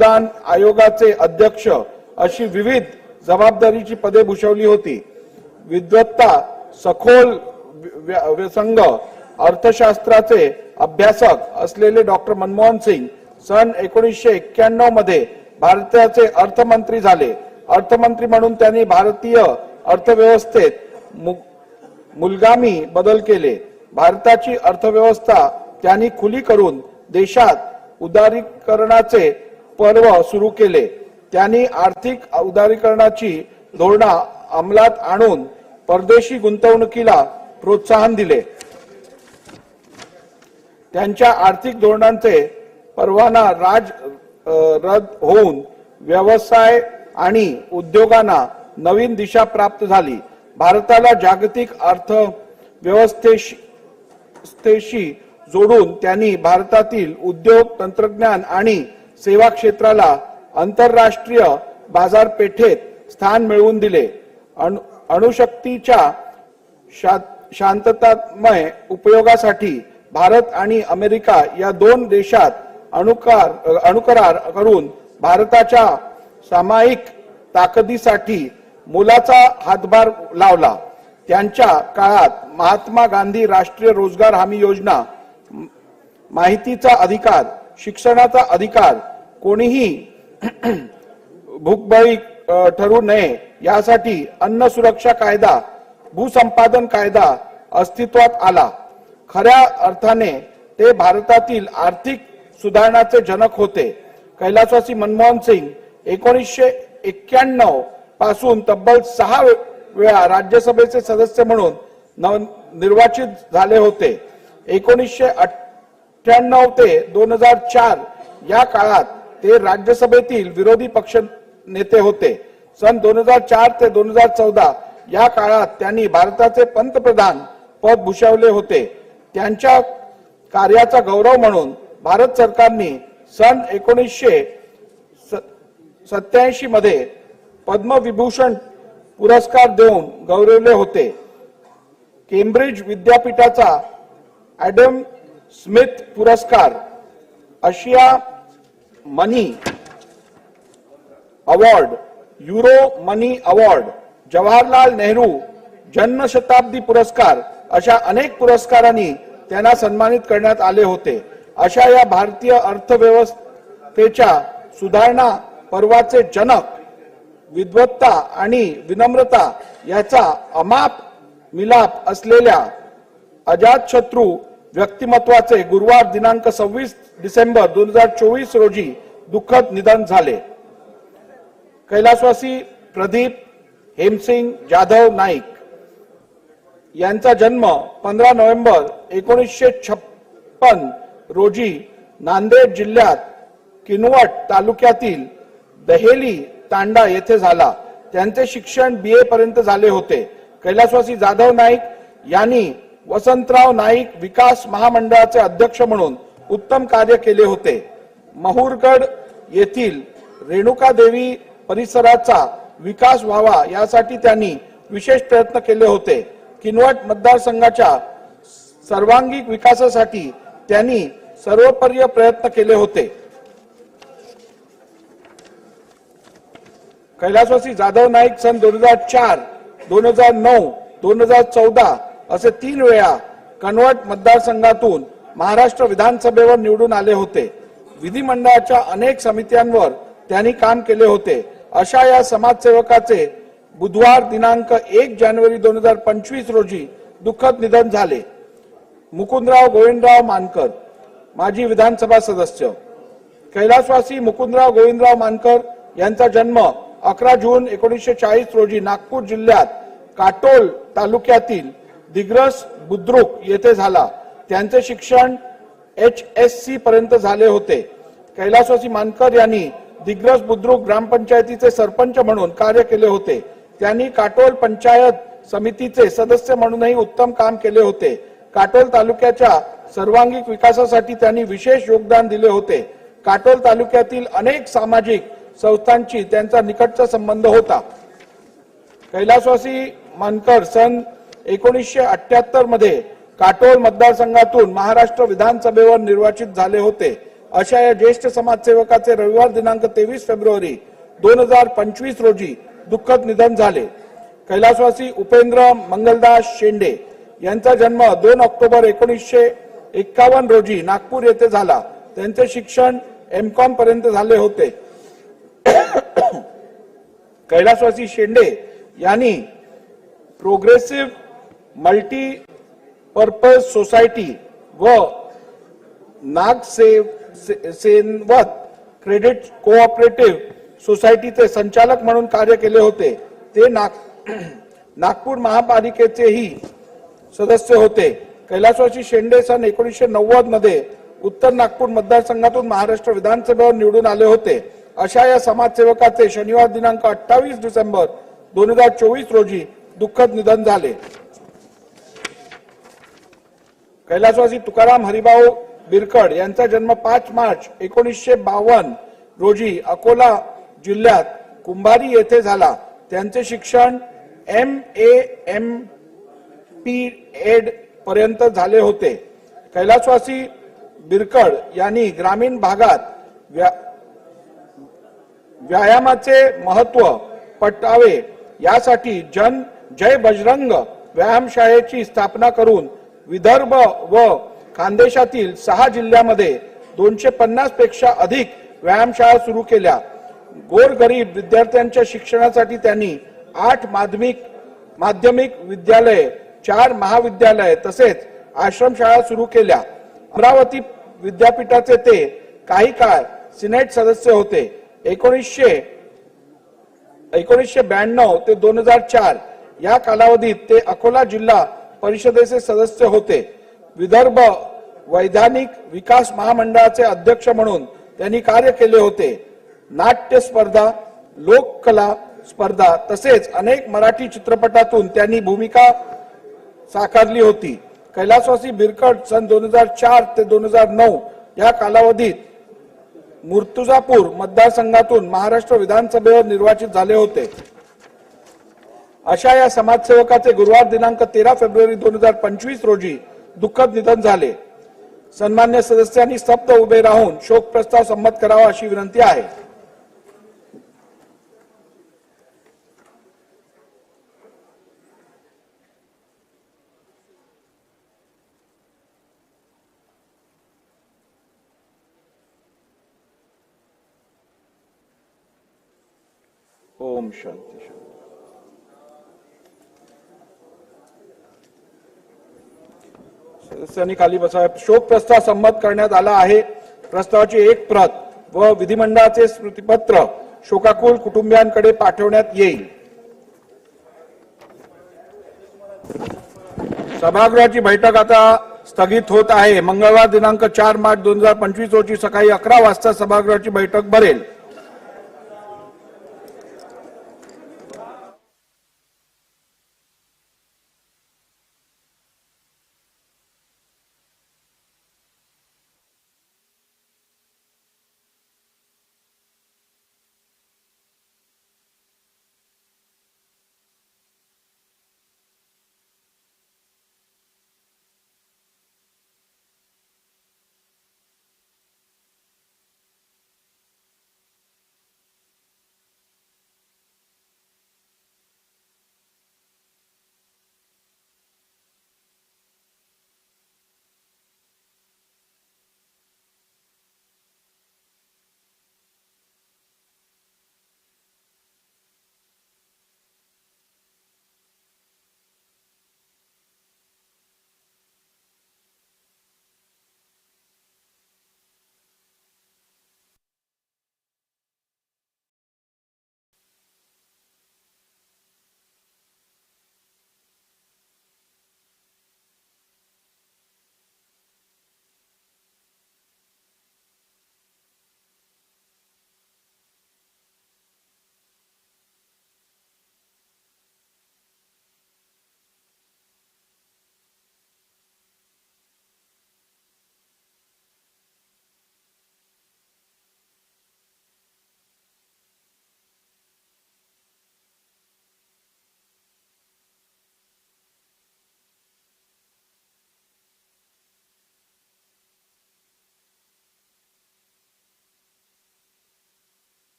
मतदान आयोगाचे अध्यक्ष अशी विविध जबाबदारीची पदे भूषवली होती. विद्वत्ता सखोल व्यसंग अर्थशास्त्राचे अभ्यासक असलेले डॉक्टर मनमोहन सिंग सन एकोणीसशे एक्क्याण्णवमध्ये भारताचे अर्थमंत्री झाले. अर्थमंत्री म्हणून त्यांनी भारतीय अर्थव्यवस्थेत मुलगामी बदल केले. भारताची अर्थव्यवस्था त्यांनी खुली करून देशात उदारीकरणाचे पर्व सुरू केले. त्यांनी आर्थिक उदारीकरणाची धोरणा अंमलात आणून परदेशी गुंतवणुकीला प्रोत्साहन दिले. त्यांच्या आर्थिक धोरणांचे परवाना राज रद्द होऊन व्यवसाय आणि उद्योगांना नवीन दिशा प्राप्त झाली. भारताला जागतिक अर्थव्यवस्थेशी व्यवस्थेशी जोडून त्यांनी भारतातील उद्योग तंत्रज्ञान आणि सेवा क्षेत्राला आंतरराष्ट्रीय बाजारपेठेत स्थान मिळवून दिले. अणु- अणुशक्तीच्या शा- शांततामय उपयोगासाठी भारत आणि अमेरिका या दोन देशात अणुकार अणुकरार करून भारताच्या सामायिक ताकदीसाठी मोलाचा हातभार लावला. त्यांच्या काळात महात्मा गांधी राष्ट्रीय रोजगार हमी योजना माहितीचा अधिकार शिक्षणाचा अधिकार कोणीही भूकबळी ठरू नये यासाठी अन्न सुरक्षा कायदा भूसंपादन कायदा अस्तित्वात आला. खऱ्या अर्थाने ते भारतातील आर्थिक सुधारणाचे जनक होते. कैलासवासी मनमोहन सिंग एकोणीसशे एक्क्याण्णवपासून तब्बल सहा वेळा राज्यसभेचे सदस्य म्हणून निर्वाचित झाले होते. एकोणीसशे अठ्ठ्याण्णव ते दोन हजार चार या काळात ते राज्यसभेतील विरोधी पक्ष नेते होते. सन दोन हजार चार ते दोन हजार चौदा या काळात त्यांनी भारताचे पंतप्रधान पद भूषवले होते. त्यांच्या कार्याचा गौरव म्हणून भारत सरकारने सन एकोणीसशे सत्याऐंशी मध्ये पद्मविभूषण पुरस्कार देऊन गौरवले होते. केम्ब्रिज विद्यापीठाचा ॲडम स्मिथ पुरस्कार आशिया money award Euro money award Jawaharlal Nehru जन्मशताब्दी पुरस्कार अशा अनेक पुरस्कारांनी त्यांना सन्मानित करण्यात आले होते. अशा या भारतीय अर्थव्यवस्थेच्या सुधारणा पर्वाचे जनक विद्वत्ता आणि विनम्रता याचा अमाप मिलाप असलेल्या अजातशत्रू व्यक्तिमत्वाचे गुरुवार दिनांक सव्वीस डिसेंबर दोन हजार चोवीस रोजी दुःखद निधन झाले. कैलासवासी प्रदीप हेमसिंग जाधव नाईक यांचा जन्म पंधरा नोव्हेंबर एकोणीसशे छप्पन रोजी नांदेड जिल्ह्यात किनवट तालुक्यातील दहेली तांडा येथे झाला. त्यांचे शिक्षण बी ए पर्यंत झाले होते. कैलासवासी जाधव नाईक यांनी वसंतराव नाईक विकास महामंडळाचे अध्यक्ष म्हणून उत्तम कार्य केले होते. महुरगड येथील रेणुका देवी परिसराचा विकास व्हावा यासाठी त्यांनी विशेष प्रयत्न केले होते. किनवट मतदारसंघाच्या सर्वांगीण विकासासाठी त्यांनी सर्वपर्य प्रयत्न केले होते. कैलासवासी जाधव नाईक सन दोन हजार चार दोन हजार नऊ दोन हजार चौदा असे तीन वेळा कन्वर्ट मतदारसंघातून महाराष्ट्र विधानसभेवर निवडून आले होते. विधिमंडळाच्या अनेक समित्यांवर त्यांनी काम केले होते. अशा या समाजसेवकाचे बुधवार दिनांक एक जानेवारी दोन हजार पंचवीस रोजी दुःखद निधन झाले. मुकुंदराव गोविंदराव मानकर माजी विधानसभा सदस्य. कैलासवासी मुकुंदराव गोविंदराव मानकर यांचा जन्म अकरा जून एकोणीसशे चाळीस रोजी नागपूर जिल्ह्यात काटोल तालुक्यातील दिग्रस बुद्रुक येथे झाला. त्यांचे शिक्षण एच एस सी पर्यंत झाले होते. कैलासवासी मानकर यांनी दिग्रस बुद्रुक ग्रामपंचायतीचे सरपंच म्हणून कार्य केले होते. त्यांनी काटोल पंचायत समितीचे सदस्य म्हणूनही उत्तम काम केले होते. काटोल तालुक्याच्या सर्वांगीण विकासासाठी त्यांनी विशेष योगदान दिले होते. काटोल तालुक्यातील अनेक सामाजिक संस्थांची त्यांचा निकटचा संबंध होता. कैलासवासी मानकर सन एकोणीसशे अठ्याहत्तरमध्ये काटोल मतदारसंघातून महाराष्ट्र विधानसभेवर निर्वाचित झाले होते. अशा या ज्येष्ठ समाजसेवकाचे रविवार दिनांक तेवीस फेब्रुवारी दोन हजार पंचवीस रोजी दुःखद निधन झाले. कैलासवासी उपेंद्र मंगलदास शेंडे यांचा जन्म दोन ऑक्टोबर एकोणीसशे एक्कावन्न रोजी नागपूर येथे झाला. त्यांचे शिक्षण एम कॉम पर्यंत झाले होते. कैलासवासी शेंडे यांनी प्रोग्रेसिव्ह मल्टी पर्पज सोसायटी व नागसेव से- सेनवत क्रेडिट कोऑपरेटिव्ह सोसायटीचे संचालक म्हणून कार्य केले होते. ते नाग नागपूर महापालिकेचेही सदस्य होते. कैलासवासी शेंडे सन एकोणीसशे नव्वदमध्ये उत्तर नागपूर मतदारसंघातून महाराष्ट्र विधानसभेवर निवडून आले होते. अशा या समाजसेवकाचे शनिवार दिनांक अठ्ठावीस डिसेंबर दोन हजार चोवीस रोजी दुःखद निधन झाले. कैलासवासी तुकाराम हरिभाऊ बिरकड यांचा जन्म पाच मार्च एकोणीसशे बावन्न रोजी अकोला जिल्ह्यात कुंभारी येथे झाला. त्यांचे शिक्षण M A M P Ed पर्यंत झाले होते. कैलासवासी बिरकड यांनी ग्रामीण भागात व्या- व्यायामाचे महत्त्व पटावे यासाठी जन जय बजरंग व्यायामशाळेची स्थापना करून विदर्भ व खानदेशातील सहा जिल्ह्यामध्ये दोनशे पन्नासपेक्षा अधिक व्यायामशाळा सुरू केल्या. गोरगरीब विद्यार्थ्यांच्या शिक्षणासाठी त्यांनी आठ माध्यमिक माध्यमिक विद्यालय चार महाविद्यालय तसेच आश्रमशाळा सुरू केल्या. अमरावती विद्यापीठाचे ते काही काळ सिनेट सदस्य होते. एकोणीसशे एकोणीसशे ब्याण्णव ते दोन हजार चार या कालावधीत ते अकोला जिल्हा परिषदेचे सदस्य होते. विदर्भ वैधानिक विकास महामंडळाचे अध्यक्ष म्हणून त्यांनी कार्य केले होते. नाट्य स्पर्धा लोककला स्पर्धा तसेच अनेक मराठी चित्रपटातून त्यांनी भूमिका साकारली होती. कैलासवासी बिरकट सन दोन हजार चार ते दोन हजार नऊ या कालावधीत मुर्तुजापूर मतदारसंघातून महाराष्ट्र विधानसभेवर निर्वाचित झाले होते. अशा या समाजसेवकाचे गुरुवार दिनांक तेरा फेब्रुवारी दोन हजार पंचवीस रोजी दुःखद निधन झाले. सन्मान्य सदस्यांनी स्तब्ध उभे राहून शोक प्रस्ताव संमत करावा अशी विनंती आहे. ओम शांती शांती. सदस्यांनी खाली शोक प्रस्ताव संमत करण्यात आला आहे. प्रस्तावाची एक प्रत व विधिमंडळाचे स्मृतीपत्र शोकाकुल कुटुंबियांकडे पाठवण्यात येईल. सभागृहाची बैठक आता स्थगित होत आहे. मंगळवार दिनांक चार मार्च दोन हजार पंचवीस रोजी सकाळी अकरा वाजता सभागृहाची बैठक भरेल.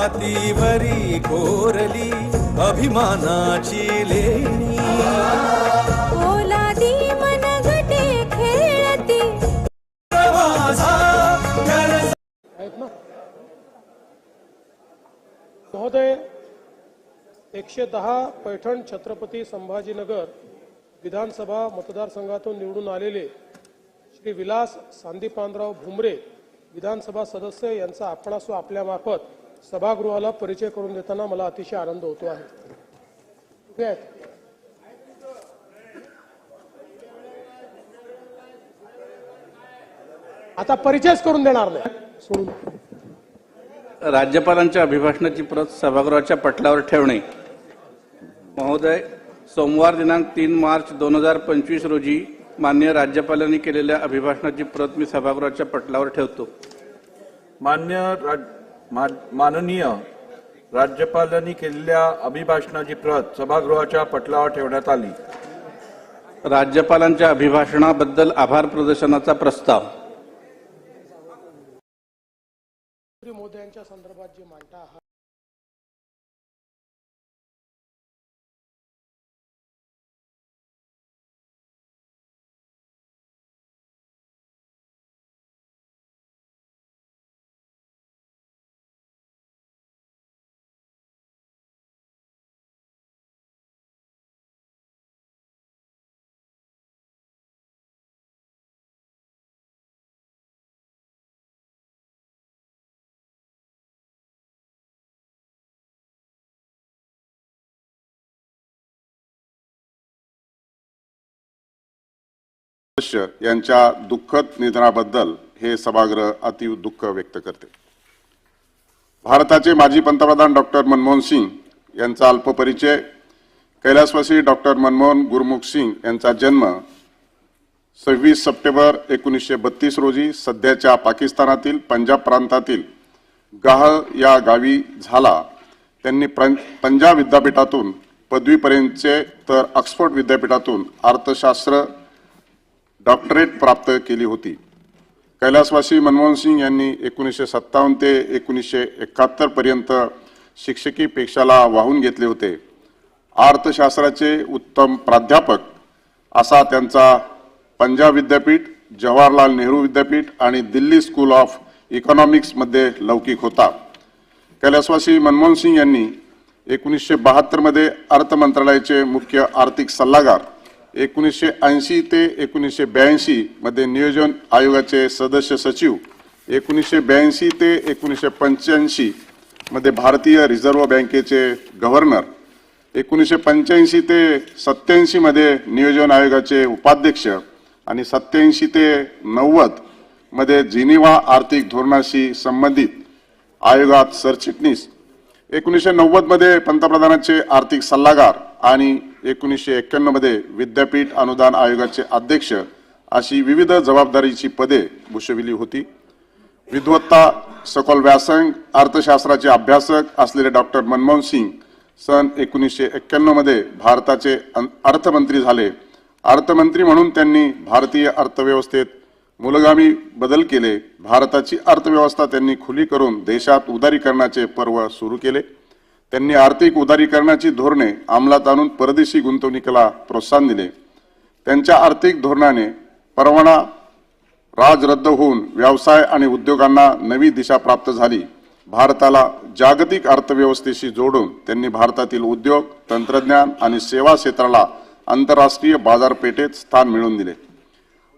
छातीवरी कोरली अभिमानाची लेणी. ओलादी खेळती. महोदय एकशे दहा पैठण छत्रपती संभाजीनगर विधानसभा मतदारसंघातून निवडून आलेले श्री विलास सांदीपानराव भुमरे विधानसभा सदस्य यांचा आपणास आपल्यामार्फत सभागृहाला परिचय करून देताना मला अतिशय आनंद होतो आहे. आता परिचयच करून देणार नाही. सोडून राज्यपालांच्या अभिभाषणाची प्रत सभागृहाच्या पटलावर ठेवणे. महोदय सोमवार दिनांक तीन मार्च दोन हजार पंचवीस रोजी मान्य राज्यपालांनी केलेल्या अभिभाषणाची प्रत मी सभागृहाच्या पटलावर ठेवतो. मान्य राज- मा- माननीय राज्यपालांनी केलेल्या अभिभाषणाची प्रत सभागृहाच्या पटलावर ठेवण्यात आली. राज्यपालांच्या अभिभाषणाबद्दल आभार प्रदर्शनाचा प्रस्ताव. श्री मोदयांच्या संदर्भात जे मांडता आहात सदस्य यांच्या दुःखद निधनाबद्दल हे सभागृह अतीव दुःख व्यक्त करते. भारताचे माजी पंतप्रधान डॉक्टर मनमोहन सिंग यांचा अल्पपरिचय कैलासवासी डॉक्टर मनमोहन गुरमुख सिंग यांचा जन्म सव्वीस सप्टेंबर एकोणीसशे बत्तीस रोजी सध्याच्या पाकिस्तानातील पंजाब प्रांतातील गाह या गावी झाला. त्यांनी पंजाब विद्यापीठातून पदवीपर्यंतचे तर ऑक्सफोर्ड विद्यापीठातून अर्थशास्त्र डॉक्टरेट प्राप्त केली होती. कैलासवासी मनमोहन सिंग यांनी एकोणीसशे सत्तावन्न ते एकोणीसशे एकाहत्तर पर्यंत शिक्षकी पेक्षाला वाहून घेतले होते. अर्थशास्त्राचे उत्तम प्राध्यापक असा त्यांचा पंजाब विद्यापीठ जवाहरलाल नेहरू विद्यापीठ आणि दिल्ली स्कूल ऑफ इकॉनॉमिक्समध्ये लौकिक होता. कैलासवासी मनमोहन सिंग यांनी एकोणीसशे बहात्तरमध्ये अर्थ मंत्रालयाचे मुख्य आर्थिक सल्लागार एकोणीसशे ऐंशी ते एकोणीसशे ब्याऐंशीमध्ये नियोजन आयोगाचे सदस्य सचिव एकोणीसशे ब्याऐंशी ते एकोणीसशे पंच्याऐंशीमध्ये भारतीय रिझर्व्ह बँकेचे गव्हर्नर एकोणीसशे पंच्याऐंशी ते सत्याऐंशीमध्ये नियोजन आयोगाचे उपाध्यक्ष आणि सत्याऐंशी ते नव्वदमध्ये जिनिव्हा आर्थिक धोरणाशी संबंधित आयोगात सरचिटणीस एकोणीसशे नव्वदमध्ये पंतप्रधानाचे पंतप्रधानांचे आर्थिक सल्लागार आणि एकोणीसशे एक्क्याण्णवमध्ये विद्यापीठ अनुदान आयोगाचे अध्यक्ष अशी विविध जबाबदारीची पदे भूषविली होती. विद्वत्ता सखोल व्यासंग अर्थशास्त्राचे अभ्यासक असलेले डॉक्टर मनमोहन सिंग सन एकोणीसशे एक्क्याण्णवमध्ये भारताचे अर्थमंत्री झाले. अर्थमंत्री म्हणून त्यांनी भारतीय अर्थव्यवस्थेत मूलगामी बदल केले. भारताची अर्थव्यवस्था त्यांनी खुली करून देशात उदारीकरणाचे पर्व सुरू केले. त्यांनी आर्थिक उदारीकरणाची धोरणे अंमलात आणून परदेशी गुंतवणुकीला प्रोत्साहन दिले. त्यांच्या आर्थिक धोरणाने परवाना राज रद्द होऊन व्यवसाय आणि उद्योगांना नवी दिशा प्राप्त झाली. भारताला जागतिक अर्थव्यवस्थेशी जोडून त्यांनी भारतातील उद्योग तंत्रज्ञान आणि सेवा क्षेत्राला आंतरराष्ट्रीय बाजारपेठेत स्थान मिळवून दिले.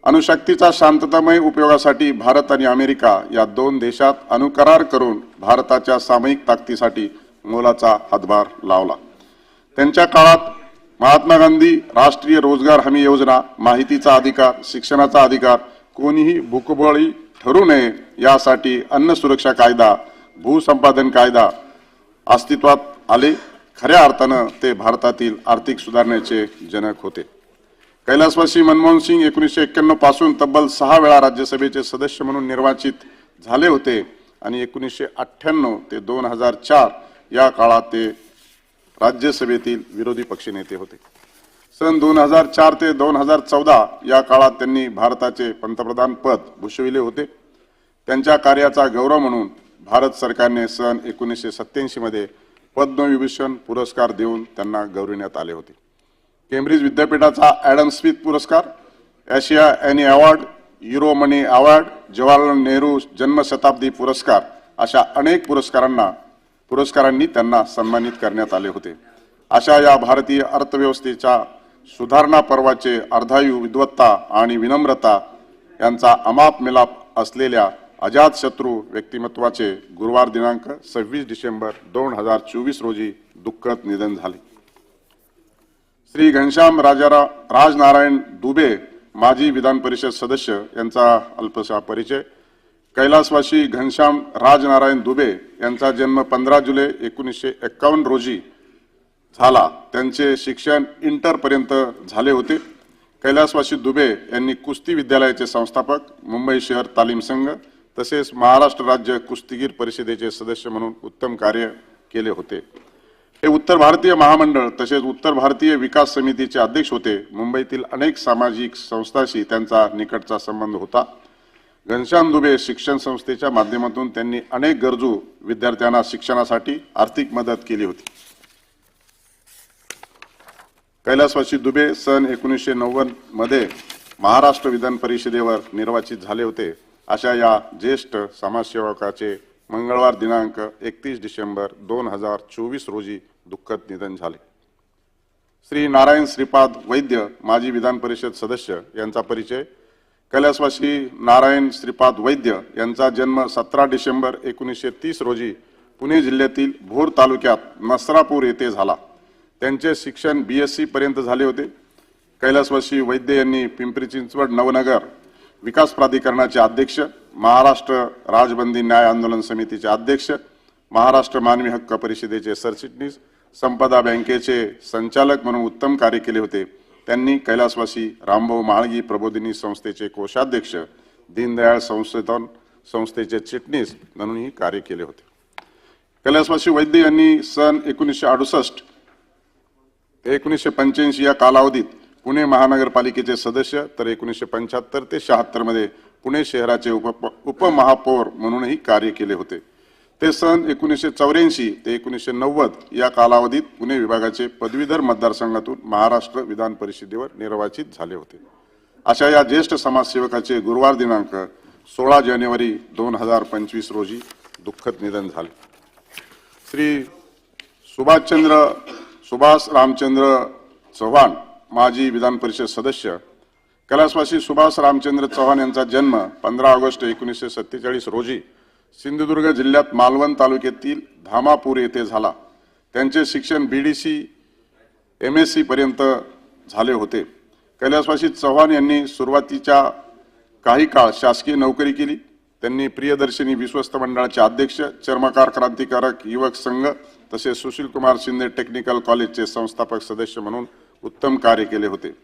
अणुशक्तीचा शांततामय उपयोगासाठी भारत आणि अमेरिका या दोन देशात अणुकरार करून भारताच्या सामयिक ताकदीसाठी मोलाचा हातभार लावला. त्यांच्या काळात महात्मा गांधी राष्ट्रीय रोजगार हमी योजना माहितीचा अधिकार शिक्षणाचा अधिकार कोणीही भूकबळी ठरू नये यासाठी अन्न सुरक्षा कायदा भूसंपादन कायदा अस्तित्वात आले. खऱ्या अर्थानं ते भारतातील आर्थिक सुधारणेचे जनक होते. कैलासवासी मनमोहन सिंग एकोणीसशे एक्क्याण्णवपासून तब्बल सहा वेळा राज्यसभेचे सदस्य म्हणून निर्वाचित झाले होते आणि एकोणीसशे अठ्ठ्याण्णव ते दोन हजार चार या काळात ते राज्यसभेतील विरोधी पक्षनेते होते. सन दोन हजार चार ते दोन हजार चौदा या काळात त्यांनी भारताचे पंतप्रधान पद भूषविले होते. त्यांच्या कार्याचा गौरव म्हणून भारत सरकारने सन एकोणीसशे सत्याऐंशी मध्ये पद्मविभूषण पुरस्कार देऊन त्यांना गौरविण्यात आले होते. केम्ब्रिज विद्यापीठाचा ॲडम स्मिथ पुरस्कार Asia any award Euro money award Jawaharlal Nehru जन्मशताब्दी पुरस्कार अशा अनेक पुरस्कारांना पुरस्कारांनी त्यांना सन्मानित करण्यात आले होते. अशा या भारतीय अर्थव्यवस्थेच्या सुधारणा पर्वाचे अर्धायू विद्वत्ता आणि विनम्रता यांचा अमाप मिलाप असलेल्या अजातशत्रू व्यक्तिमत्वाचे गुरुवार दिनांक सव्वीस डिसेंबर दोन हजार चोवीस रोजी दुःखद निधन झाले. श्री घनश्याम राजाराव राजनारायण दुबे माजी विधान परिषद सदस्य यांचा अल्पसा परिचय कैलासवासी घनश्याम राजनारायण दुबे यांचा जन्म पंधरा जुलै एकोणीसशे एक्कावन्न रोजी झाला. त्यांचे शिक्षण इंटरपर्यंत झाले होते. कैलासवासी दुबे यांनी कुस्ती विद्यालयाचे संस्थापक मुंबई शहर तालीम संघ तसेच महाराष्ट्र राज्य कुस्तीगीर परिषदेचे सदस्य म्हणून उत्तम कार्य केले होते. हे उत्तर भारतीय महामंडळ तसेच उत्तर भारतीय विकास समितीचे अध्यक्ष होते. मुंबईतील अनेक सामाजिक संस्थांशी त्यांचा निकटचा संबंध होता. घनश्याम दुबे शिक्षण संस्थेच्या माध्यमातून त्यांनी अनेक गरजू विद्यार्थ्यांना शिक्षणासाठी आर्थिक मदत केली होती. कैलासवासी दुबे सन एकोणीसशे नव्वदमध्ये महाराष्ट्र विधान परिषदेवर निर्वाचित झाले होते. अशा या ज्येष्ठ समाजसेवकाचे मंगळवार दिनांक एकतीस डिसेंबर दोन हजार चोवीस रोजी दुःखद निधन झाले. श्री नारायण श्रीपाद वैद्य माजी विधान परिषद सदस्य यांचा परिचय कैलासवासी नारायण श्रीपाद वैद्य यांचा जन्म सतरा डिसेंबर एकोणीसशे तीस रोजी पुणे जिल्ह्यातील भोर तालुक्यात नसरापूर येथे झाला. त्यांचे शिक्षण बी एस सी पर्यंत झाले होते. कैलासवासी वैद्य यांनी पिंपरी चिंचवड नवनगर विकास प्राधिकरणाचे अध्यक्ष महाराष्ट्र राजबंदी न्याय आंदोलन समितीचे अध्यक्ष महाराष्ट्र मानवी हक्क परिषदेचे सरचिटणीस संपदा बँकेचे संचालक म्हणून उत्तम कार्य केले होते. त्यांनी कैलासवासी रामभाऊ माळगी प्रबोधिनी संस्थेचे कोषाध्यक्ष दीनदयाळ संशोधन संस्थेचे चिटणीस म्हणूनही कार्य केले होते. कैलासवासी वैद्य यांनी सन एकोणीसशे अडुसष्ट ते एकोणीसशे पंच्याऐंशी या कालावधीत पुणे महानगरपालिकेचे सदस्य तर एकोणीसशे पंच्याहत्तर ते शहात्तरमध्ये पुणे शहराचे उप उपमहापौर म्हणूनही कार्य केले होते. ते सन एकोणीसशे चौऱ्याऐंशी ते एकोणीसशे नव्वद या कालावधीत पुणे विभागाचे पदवीधर मतदारसंघातून महाराष्ट्र विधान परिषदेवर निर्वाचित झाले होते. अशा या ज्येष्ठ समाजसेवकाचे गुरुवार दिनांक सोळा जानेवारी दोन हजार पंचवीस रोजी दुःखद निधन झाले. श्री सुभाषचंद्र सुभाष रामचंद्र चव्हाण माजी विधान परिषद सदस्य कैलासवासी सुभाष रामचंद्र चव्हाण यांचा जन्म पंधरा ऑगस्ट एकोणीसशे सत्तेचाळीस रोजी सिंधुदुर्ग जिल्ह्यात मालवण तालुक्यातील धामापूर येथे झाला. त्यांचे शिक्षण B D C M S C पर्यंत झाले होते. कैलासवासी चव्हाण यांनी सुरुवातीच्या काही काळ शासकीय नोकरी केली. त्यांनी प्रियदर्शनी विश्वस्त मंडळाचे अध्यक्ष चर्मकार क्रांतिकारक युवक संघ तसेच सुशील कुमार शिंदे टेक्निकल कॉलेजचे संस्थापक सदस्य म्हणून उत्तम कार्य केले होते.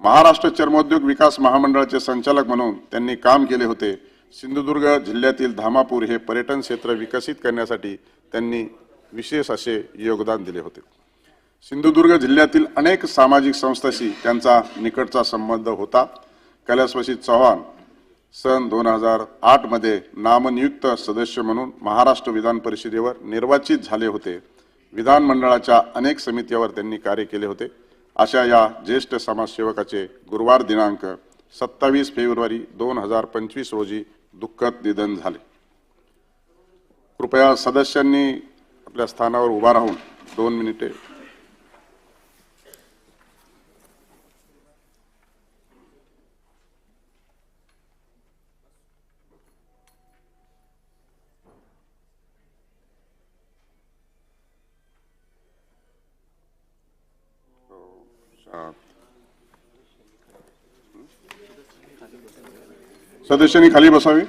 महाराष्ट्र चर्मोद्योग विकास महामंडळाचे संचालक म्हणून त्यांनी काम केले होते. सिंधुदुर्ग जिल्ह्यातील धामापूर हे पर्यटन क्षेत्र विकसित करण्यासाठी त्यांनी विशेष असे योगदान दिले होते. सिंधुदुर्ग जिल्ह्यातील अनेक सामाजिक संस्थांशी त्यांचा निकटचा संबंध होता. कैलासवासी चव्हाण सन दोन हजार आठमध्ये नामनियुक्त सदस्य म्हणून महाराष्ट्र विधान परिषदेवर निर्वाचित झाले होते. विधानमंडळाच्या अनेक समित्यावर त्यांनी कार्य केले होते. अशा या ज्येष्ठ समाजसेवकाचे गुरुवार दिनांक सत्तावीस फेब्रुवारी दोन हजार पंचवीस रोजी दुःखद निधन झाले. कृपया सदस्यांनी आपल्या स्थानावर उभा राहून दोन मिनिटे सदस्यांनी खाली बसावे.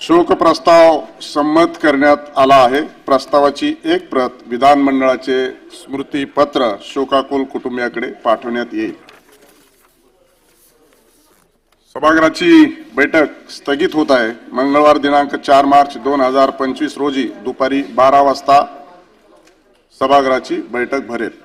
शोक प्रस्ताव संमत करण्यात आला आहे. प्रस्तावाची एक प्रत विधानमंडळाचे स्मृतीपत्र शोकाकुल कुटुंबियाकडे पाठवण्यात येईल. सभागृहाची बैठक स्थगित होत आहे. मंगळवार दिनांक चार मार्च दोन हजार पंचवीस रोजी दुपारी बारा वाजता सभागृहाची बैठक भरेल.